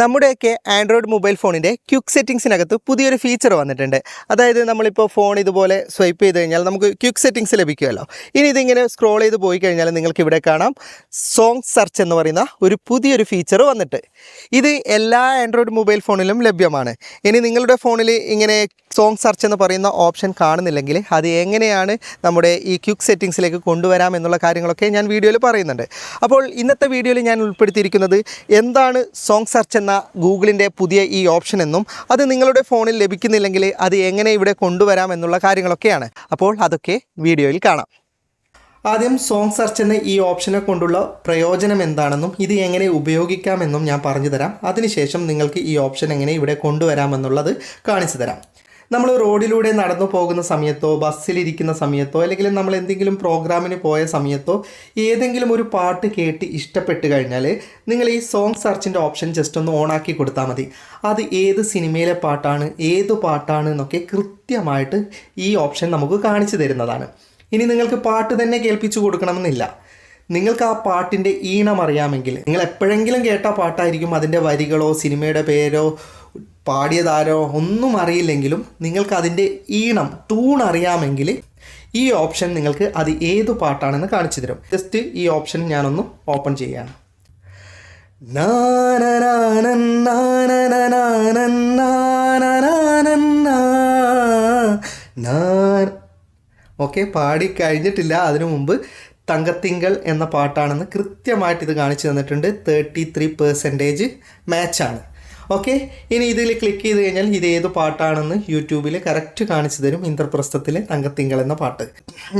നമ്മുടെയൊക്കെ Android mobile ഫോണിന്റെ quick സെറ്റിങ്സിനകത്ത് പുതിയൊരു ഫീച്ചർ വന്നിട്ടുണ്ട്. അതായത് നമ്മളിപ്പോൾ ഫോൺ ഇതുപോലെ സ്വൈപ്പ് ചെയ്ത് കഴിഞ്ഞാൽ നമുക്ക് ക്യുക്ക് സെറ്റിങ്സ് ലഭിക്കുമല്ലോ. ഇനി ഇതിങ്ങനെ സ്ക്രോൾ ചെയ്ത് പോയി കഴിഞ്ഞാൽ നിങ്ങൾക്ക് ഇവിടെ കാണാം. സോങ് സെർച്ച് എന്ന് പറയുന്ന ഒരു പുതിയൊരു ഫീച്ചർ വന്നിട്ട്. ഇത് എല്ലാ ആൻഡ്രോയിഡ് മൊബൈൽ ഫോണിലും ലഭ്യമാണ്. ഇനി നിങ്ങളുടെ ഫോണിൽ ഇങ്ങനെ സോങ് സെർച്ച് എന്ന് പറയുന്ന ഓപ്ഷൻ കാണുന്നില്ലെങ്കിൽ അത് എങ്ങനെയാണ് നമ്മുടെ ഈ ക്യുക്ക് സെറ്റിങ്സിലേക്ക് കൊണ്ടുവരാം എന്നുള്ള കാര്യങ്ങളൊക്കെ ഞാൻ വീഡിയോയിൽ പറയുന്നുണ്ട്. അപ്പോൾ ഇന്നത്തെ വീഡിയോയിൽ ഞാൻ ഉൾപ്പെടുത്തിയിരിക്കുന്നത് എന്താണ് സോങ് സെർച്ച് എന്ന ഗൂഗിളിന്റെ പുതിയ ഈ ഓപ്ഷൻ എന്നും അത് നിങ്ങളുടെ ഫോണിൽ ലഭിക്കുന്നില്ലെങ്കിൽ അത് എങ്ങനെ ഇവിടെ കൊണ്ടുവരാം എന്നുള്ള കാര്യങ്ങളൊക്കെയാണ്. അപ്പോൾ അതൊക്കെ വീഡിയോയിൽ കാണാം. ആദ്യം സോങ് സെർച്ച് എന്ന ഈ ഓപ്ഷനെ കൊണ്ടുള്ള പ്രയോജനം എന്താണെന്നും ഇത് എങ്ങനെ ഉപയോഗിക്കാമെന്നും ഞാൻ പറഞ്ഞു തരാം അതിനുശേഷം നിങ്ങൾക്ക് ഈ ഓപ്ഷൻ എങ്ങനെ ഇവിടെ കൊണ്ടുവരാമെന്നുള്ളത് കാണിച്ചു തരാം നമ്മൾ റോഡിലൂടെ നടന്നു പോകുന്ന സമയത്തോ ബസ്സിലിരിക്കുന്ന സമയത്തോ അല്ലെങ്കിൽ നമ്മൾ എന്തെങ്കിലും പ്രോഗ്രാമിന് പോയ സമയത്തോ ഏതെങ്കിലും ഒരു പാട്ട് കേട്ട് ഇഷ്ടപ്പെട്ട് കഴിഞ്ഞാൽ നിങ്ങൾ ഈ സോങ് സെർച്ചിന്റെ ഓപ്ഷൻ ജസ്റ്റ് ഒന്ന് ഓണാക്കി കൊടുത്താൽ മതി. അത് ഏത് സിനിമയിലെ പാട്ടാണ് ഏത് പാട്ടാണ് എന്നൊക്കെ കൃത്യമായിട്ട് ഈ ഓപ്ഷൻ നമുക്ക് കാണിച്ചു തരുന്നതാണ്. ഇനി നിങ്ങൾക്ക് പാട്ട് തന്നെ കേൾപ്പിച്ചു കൊടുക്കണമെന്നില്ല. നിങ്ങൾക്ക് ആ പാട്ടിന്റെ ഈണം അറിയാമെങ്കിൽ നിങ്ങൾ എപ്പോഴെങ്കിലും കേട്ട പാട്ടായിരിക്കും അതിന്റെ വരികളോ സിനിമയുടെ പേരോ പാടിയതാരോ ഒന്നും അറിയില്ലെങ്കിലും നിങ്ങൾക്ക് അതിന്റെ ഈണം ടൂൺ അറിയാമെങ്കിൽ ഈ ഓപ്ഷൻ നിങ്ങൾക്ക് അത് ഏത് പാട്ടാണെന്ന് കാണിച്ചു തരും. ജസ്റ്റ് ഈ ഓപ്ഷൻ ഞാനൊന്ന് ഓപ്പൺ ചെയ്യാണ്. ഓക്കെ പാടി കഴിഞ്ഞിട്ടില്ല. അതിനു മുമ്പ് തങ്കത്തിങ്കൾ എന്ന പാട്ടാണെന്ന് കൃത്യമായിട്ട് ഇത് കാണിച്ചു തന്നിട്ടുണ്ട്. തേർട്ടി ത്രീ പെർസെന്റേജ് മാച്ചാണ് ഓക്കെ ഇനി ഇതിൽ ക്ലിക്ക് ചെയ്ത് കഴിഞ്ഞാൽ ഇത് ഏത് പാട്ടാണെന്ന് യൂട്യൂബിൽ കറക്റ്റ് കാണിച്ചു തരും ഇന്ദ്രപ്രസ്ഥത്തിലെ തങ്കത്തിങ്കൾ എന്ന പാട്ട്.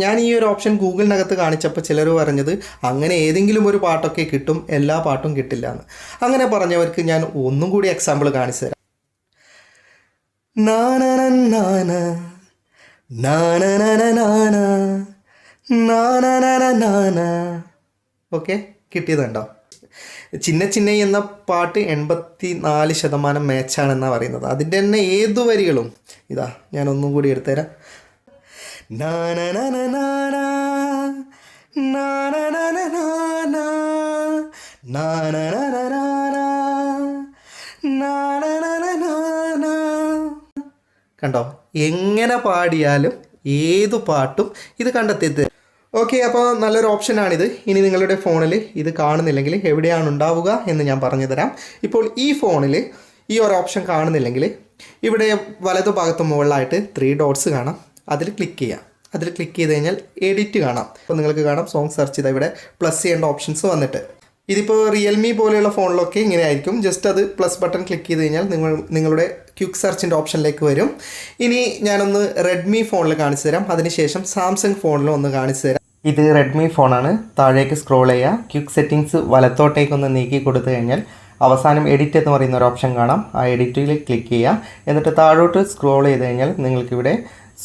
ഞാൻ ഈ ഒരു ഓപ്ഷൻ ഗൂഗിളിനകത്ത് കാണിച്ചപ്പോൾ ചിലർ പറഞ്ഞത് അങ്ങനെ ഏതെങ്കിലും ഒരു പാട്ടൊക്കെ കിട്ടും എല്ലാ പാട്ടും കിട്ടില്ല എന്ന്. അങ്ങനെ പറഞ്ഞവർക്ക് ഞാൻ ഒന്നും കൂടി എക്സാമ്പിൾ കാണിച്ചു തരാം. ഓക്കെ കിട്ടിയതുണ്ടോ ചിന്ന ചിന്ന എന്ന പാട്ട് എൺപത്തി നാല് ശതമാനം മാച്ചാണെന്നാണ് പറയുന്നത് അതിന്റെ തന്നെ ഏതു വരികളും ഇതാ ഞാൻ ഒന്നും കൂടി എടുത്തുതരാം കണ്ടോ എങ്ങനെ പാടിയാലും ഏതു പാട്ടും ഇത് കണ്ടെത്തി ഓക്കെ അപ്പോൾ നല്ലൊരു ഓപ്ഷനാണിത് ഇനി നിങ്ങളുടെ ഫോണിൽ ഇത് കാണുന്നില്ലെങ്കിൽ എവിടെയാണ് ഉണ്ടാവുക എന്ന് ഞാൻ പറഞ്ഞു തരാം ഇപ്പോൾ ഈ ഫോണിൽ ഈ ഒരു ഓപ്ഷൻ കാണുന്നില്ലെങ്കിൽ ഇവിടെ വലതു ഭാഗത്ത് മുകളിലായിട്ട് ത്രീ ഡോട്ട്സ് കാണാം. അതിൽ ക്ലിക്ക് ചെയ്യാം. അതിൽ ക്ലിക്ക് ചെയ്ത് കഴിഞ്ഞാൽ എഡിറ്റ് കാണാം. അപ്പോൾ നിങ്ങൾക്ക് കാണാം സോങ് സെർച്ച് ചെയ്താൽ ഇവിടെ പ്ലസ് ചെയ്യേണ്ട ഓപ്ഷൻസ് വന്നിട്ട്. ഇതിപ്പോൾ റിയൽമി പോലെയുള്ള ഫോണിലൊക്കെ ഇങ്ങനെ ആയിരിക്കും. ജസ്റ്റ് അത് പ്ലസ് ബട്ടൺ ക്ലിക്ക് ചെയ്ത് കഴിഞ്ഞാൽ നിങ്ങൾ നിങ്ങളുടെ ക്യുക്ക് സെർച്ചിന്റെ ഓപ്ഷനിലേക്ക് വരും. ഇനി ഞാനൊന്ന് റെഡ്മി ഫോണിൽ കാണിച്ചു തരാം അതിനുശേഷം സാംസങ് ഫോണിലും ഒന്ന് കാണിച്ചു തരാം ഇത് റെഡ്മി ഫോണാണ് താഴേക്ക് സ്ക്രോൾ ചെയ്യുക. ക്യുക്ക് സെറ്റിങ്സ് വലത്തോട്ടേക്ക് ഒന്ന് നീക്കി കൊടുത്തു കഴിഞ്ഞാൽ അവസാനം എഡിറ്റ് എന്ന് പറയുന്ന ഒരു ഓപ്ഷൻ കാണാം. ആ എഡിറ്റിൽ ക്ലിക്ക് ചെയ്യുക. എന്നിട്ട് താഴോട്ട് സ്ക്രോൾ ചെയ്ത് കഴിഞ്ഞാൽ നിങ്ങൾക്കിവിടെ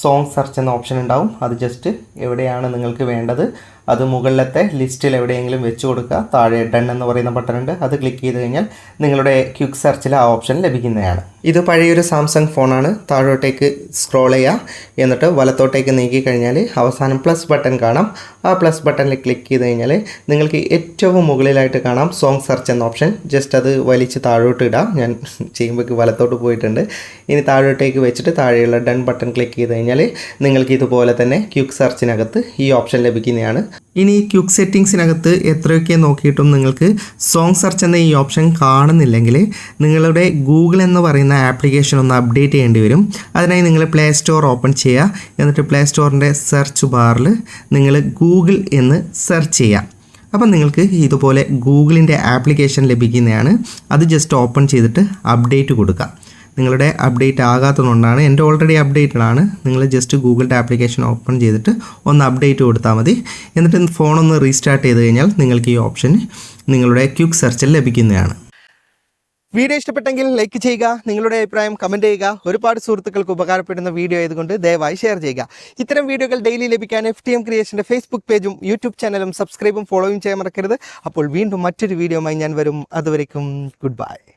സോങ് സെർച്ച് എന്ന ഓപ്ഷൻ ഉണ്ടാവും. അത് ജസ്റ്റ് എവിടെയാണ് നിങ്ങൾക്ക് വേണ്ടത്? അത് മുകളിലത്തെ ലിസ്റ്റിൽ എവിടെയെങ്കിലും വെച്ച് കൊടുക്കുക. താഴെ ഡൺ എന്ന് പറയുന്ന ബട്ടൺ ഉണ്ട്. അത് ക്ലിക്ക് ചെയ്ത് കഴിഞ്ഞാൽ നിങ്ങളുടെ ക്യുക്ക് സെർച്ചിൽ ആ ഓപ്ഷൻ ലഭിക്കുന്നതാണ്. ഇത് പഴയൊരു സാംസങ് ഫോണാണ്. താഴോട്ടേക്ക് സ്ക്രോൾ ചെയ്യുക. എന്നിട്ട് വലത്തോട്ടേക്ക് നീക്കി കഴിഞ്ഞാൽ അവസാനം പ്ലസ് ബട്ടൺ കാണാം. ആ പ്ലസ് ബട്ടണിൽ ക്ലിക്ക് ചെയ്ത് കഴിഞ്ഞാൽ നിങ്ങൾക്ക് ഏറ്റവും മുകളിലായിട്ട് കാണാം സോങ് സെർച്ച് എന്ന ഓപ്ഷൻ. ജസ്റ്റ് അത് വലിച്ച് താഴോട്ട് ഇടാം. ഞാൻ ചെയ്യുമ്പോഴേക്ക് വലത്തോട്ട് പോയിട്ടുണ്ട്. ഇനി താഴോട്ടേക്ക് വെച്ചിട്ട് താഴെയുള്ള ഡൺ ബട്ടൺ ക്ലിക്ക് ചെയ്ത് കഴിഞ്ഞാൽ നിങ്ങൾക്ക് ഇതുപോലെ തന്നെ ക്യുക്ക് സെർച്ചിനകത്ത് ഈ ഓപ്ഷൻ ലഭിക്കുന്നതാണ്. ഇനി ക്യുക്ക് സെറ്റിങ്സിനകത്ത് എത്രയൊക്കെ നോക്കിയിട്ടും നിങ്ങൾക്ക് സോങ് സെർച്ച് എന്ന ഈ ഓപ്ഷൻ കാണുന്നില്ലെങ്കിൽ നിങ്ങളുടെ ഗൂഗിൾ എന്ന് പറയുന്ന ആപ്ലിക്കേഷൻ ഒന്ന് അപ്ഡേറ്റ് ചെയ്യേണ്ടി വരും. അതിനായി നിങ്ങൾ പ്ലേ സ്റ്റോർ ഓപ്പൺ ചെയ്യുക. എന്നിട്ട് പ്ലേ സ്റ്റോറിന്റെ സെർച്ച് ബാറിൽ നിങ്ങൾ ഗൂഗിൾ എന്ന് സെർച്ച് ചെയ്യുക. അപ്പം നിങ്ങൾക്ക് ഇതുപോലെ ഗൂഗിളിന്റെ ആപ്ലിക്കേഷൻ ലഭിക്കുന്നതാണ്. അത് ജസ്റ്റ് ഓപ്പൺ ചെയ്തിട്ട് അപ്ഡേറ്റ് കൊടുക്കുക. നിങ്ങളുടെ അപ്ഡേറ്റ് ആകാത്തതുകൊണ്ടാണ് എന്റെ ഓൾറെഡി അപ്ഡേറ്റഡ് ആണ്. നിങ്ങൾ ജസ്റ്റ് ഗൂഗിളിന്റെ ആപ്ലിക്കേഷൻ ഓപ്പൺ ചെയ്തിട്ട് ഒന്ന് അപ്ഡേറ്റ് കൊടുത്താൽ മതി. എന്നിട്ട് ഫോണൊന്ന് റീസ്റ്റാർട്ട് ചെയ്ത് കഴിഞ്ഞാൽ നിങ്ങൾക്ക് ഈ ഓപ്ഷൻ നിങ്ങളുടെ ക്യുക്ക് സെർച്ചിൽ ലഭിക്കുന്നതാണ്. വീഡിയോ ഇഷ്ടപ്പെട്ടെങ്കിൽ ലൈക്ക് ചെയ്യുക നിങ്ങളുടെ അഭിപ്രായം കമന്റ് ചെയ്യുക. ഒരുപാട് സുഹൃത്തുക്കൾക്ക് ഉപകാരപ്പെടുന്ന വീഡിയോ ആയതുകൊണ്ട് ദയവായി ഷെയർ ചെയ്യുക. ഇത്തരം വീഡിയോകൾ ഡെയിലി ലഭിക്കാൻ എഫ് ടി എം ക്രിയേഷന്റെ ഫേസ്ബുക്ക് പേജും യൂട്യൂബ് ചാനലും സബ്സ്ക്രൈബും ഫോളോയും ചെയ്യാൻ മറക്കരുത്. അപ്പോൾ വീണ്ടും മറ്റൊരു വീഡിയോയുമായി ഞാൻ വരും. അതുവരേക്കും ഗുഡ് ബൈ